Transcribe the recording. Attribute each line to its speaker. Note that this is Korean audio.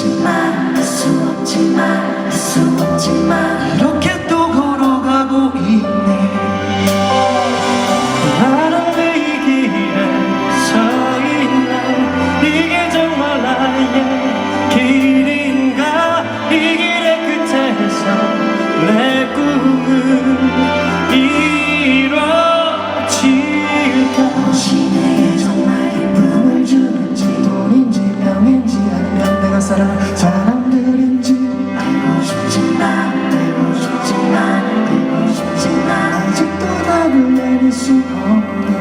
Speaker 1: 없지만 할 수
Speaker 2: 없지만 할 수
Speaker 1: 없지만. 이렇게 사람 사람들인지. 알고 싶지만 알고 싶지만 알고 싶지만. 아직도 답을 내릴 수 없네